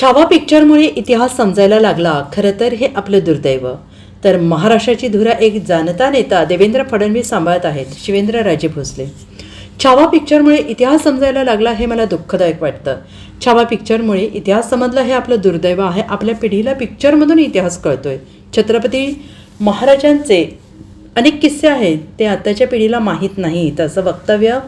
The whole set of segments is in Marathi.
छावा पिक्चरमुळे इतिहास समजायला लागला. खरं तर हे आपलं दुर्दैव. तर महाराष्ट्राची धुरा एक जाणता नेता देवेंद्र फडणवीस सांभाळत आहेत शिवेंद्र राजे भोसले. छावा पिक्चरमुळे इतिहास समजायला लागला हे मला दुःखदायक वाटतं. छावा पिक्चरमुळे इतिहास समजला हे आपलं दुर्दैव आहे आपल्या पिढीला पिक्चरमधून इतिहास कळतोय. छत्रपती महाराजांचे अनेक किस्से आहेत ते आताच्या पिढीला माहीत नाहीत. असं वक्तव्य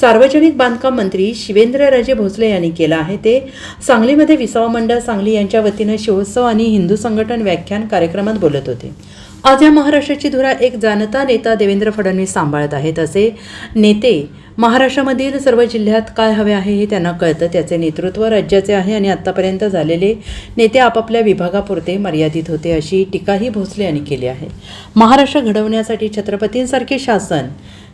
सार्वजनिक बांधकाम मंत्री शिवेंद्रराजे भोसले यांनी केलं आहे. ते सांगलीमध्ये विसावा मंडळ सांगली यांच्या वतीनं शिवोत्सव आणि हिंदू संघटन व्याख्यान कार्यक्रमात बोलत होते. आज या महाराष्ट्राची धुरा एक जाणता नेता देवेंद्र फडणवीस सांभाळत आहेत. असे नेते महाराष्ट्रामधील सर्व जिल्ह्यात काय हवे आहे हे त्यांना कळतं त्याचे नेतृत्व राज्याचे आहे आणि आत्तापर्यंत झालेले नेते आपापल्या विभागापुरते मर्यादित होते अशी टीकाही भोसले यांनी केली आहे. महाराष्ट्र घडवण्यासाठी छत्रपतींसारखे शासन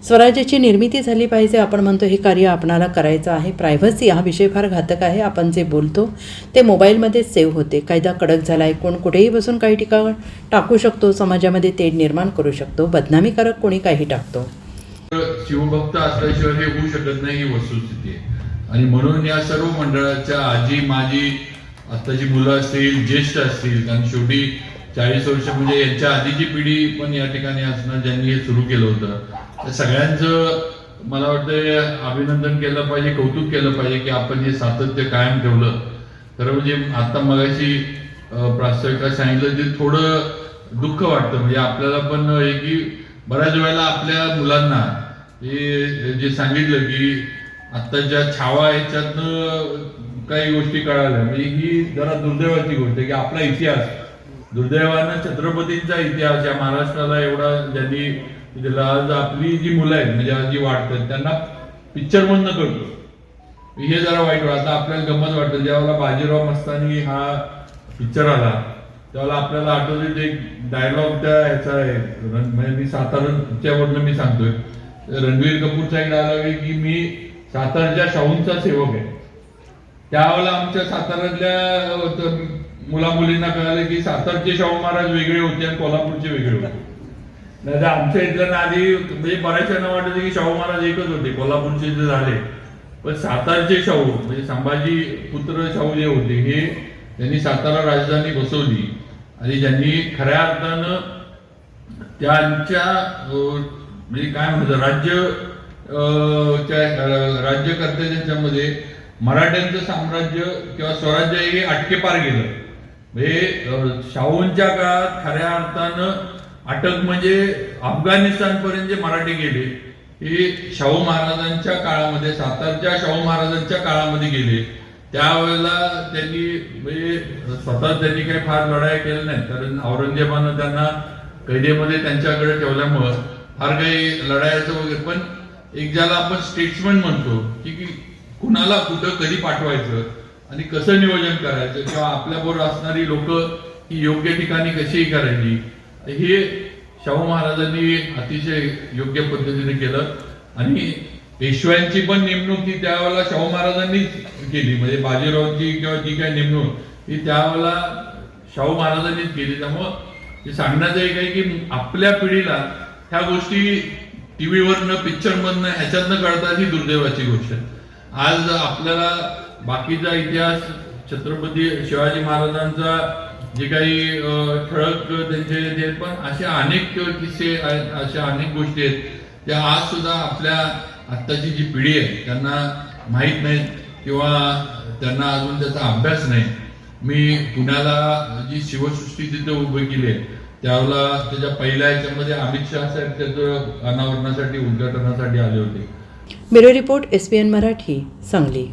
स्वराज्याची निर्मिती झाली पाहिजे आपण म्हणतो हे कार्य आपणाला करायचं आहे. प्रायव्हसी हा विषय फार घातक आहे. आपण जे बोलतो ते मोबाईलमध्ये सेव्ह होते. कायदा कडक झाला आहे कोण कुठेही बसून काही टीका टाकू शकतो. समाजामध्ये तेढ निर्माण करू शकतो. बदनामीकारक कोणी काही टाकतो. शिवभक्त असल्याशिवाय हे होऊ शकत नाही ही वस्तुस्थिती आहे. आणि म्हणून या सर्व मंडळाच्या आजी माजी आत्ताची मुलं असतील ज्येष्ठ असतील कारण शेवटी चाळीस वर्ष म्हणजे यांच्या आधीची पिढी पण या ठिकाणी असणार ज्यांनी हे सुरू केलं होतं. त्या सगळ्यांचं मला वाटतं अभिनंदन केलं पाहिजे कौतुक केलं पाहिजे की आपण हे सातत्य कायम ठेवलं. खरं म्हणजे आता मगाशी अं, सांगितलं ते थोडं दुःख वाटतं. म्हणजे आपल्याला पण हे की बऱ्याच वेळेला आपल्या मुलांना हे जे सांगितलं की आत्ताच्या छावा ह्याच्यातनं काही गोष्टी कळाल्या. म्हणजे ही जरा दुर्दैवाची गोष्ट आहे की आपला इतिहास दुर्दैवानं छत्रपतींचा इतिहास या महाराष्ट्राला एवढा ज्यांनी म्हणजे दिला आज आपली जी मुलं आहेत म्हणजे आज जी वाटतात त्यांना पिक्चर मधनं करतो हे जरा वाईट वाटतं. आता आपल्याला गमत वाटतं. ज्यावेळेला बाजीराव मस्तानी हा पिक्चर आला त्यावेळेला आपल्याला आठवते ते डायलॉग त्या ह्याचा आहे. म्हणजे मी सातारच्यावरनं मी सांगतोय. रणवीर कपूरचा एक डायलॉग आहे की मी सातारच्या शाहूंचा सेवक आहे. त्यावेळेला आमच्या साताऱ्यातल्या मुला मुलींना कळालं की सातारचे शाहू महाराज वेगळे होते आणि कोल्हापूरचे वेगळे होते. नाही तर आमच्या इथल्या आधी म्हणजे बऱ्याचशांना वाटत की शाहू महाराज एकच होते कोल्हापूरचे जे झाले. पण सातारचे शाहू म्हणजे संभाजी पुत्र शाहू जे होते हे त्यांनी सातारा राजधानी बसवली. आणि ज्यांनी खऱ्या अर्थानं त्यांच्या म्हणजे काय म्हणतो राज्य अं, त्या मराठ्यांचं साम्राज्य किंवा स्वराज्य हे अटके पार गेलं. म्हणजे शाहूंच्या काळात खऱ्या अर्थानं अटक म्हणजे अफगाणिस्तानपर्यंत जे मराठी गेले हे शाहू महाराजांच्या काळामध्ये सातारच्या शाहू महाराजांच्या काळामध्ये गेले. त्यावेळेला त्यांनी म्हणजे स्वतः त्यांनी काही फार लढाई केल्या नाही. कारण औरंगजेबानं त्यांना कैदेमध्ये त्यांच्याकडे ठेवल्यामुळं फार काही लढायचं वगैरे पण एक ज्याला आपण स्टेट्समन म्हणतो की कुणाला कुठं कधी पाठवायचं आणि कसं नियोजन करायचं किंवा आपल्याबरोबर असणारी लोक ही योग्य ठिकाणी कशी करायची हे शाहू महाराजांनी अतिशय योग्य पद्धतीने केलं. आणि पेशव्यांची पण नेमणूक ही त्यावेळेला शाहू महाराजांनीच केली. म्हणजे बाजीरावची किंवा जी काही नेमणूक ही त्यावेळेला शाहू महाराजांनीच केली. त्यामुळं सांगण्याचं एक आहे की आपल्या पिढीला ह्या गोष्टी टीव्हीवरनं पिक्चरमधनं ह्याच्यातनं कळतात ही दुर्दैवाची गोष्ट आहे. आज आपल्याला बाकीचा इतिहास छत्रपती शिवाजी महाराजांचा जे काही ठळक त्यांचे जे पण असे अनेक किस्से आहेत अशा अनेक गोष्टी आहेत त्या आज सुद्धा आपल्या आत्ताची जी पिढी आहे त्यांना माहीत नाहीत किंवा त्यांना अजून त्याचा अभ्यास नाही. मी पुण्याला जी शिवसृष्टी तिथे उभी केली आहे त्यावेळेला त्याच्या पहिल्या ह्याच्यामध्ये अमित शहा साहेब त्याचं अनावरणासाठी उद्घाटनासाठी आले होते. Bureau report S P N Marathi Sangli.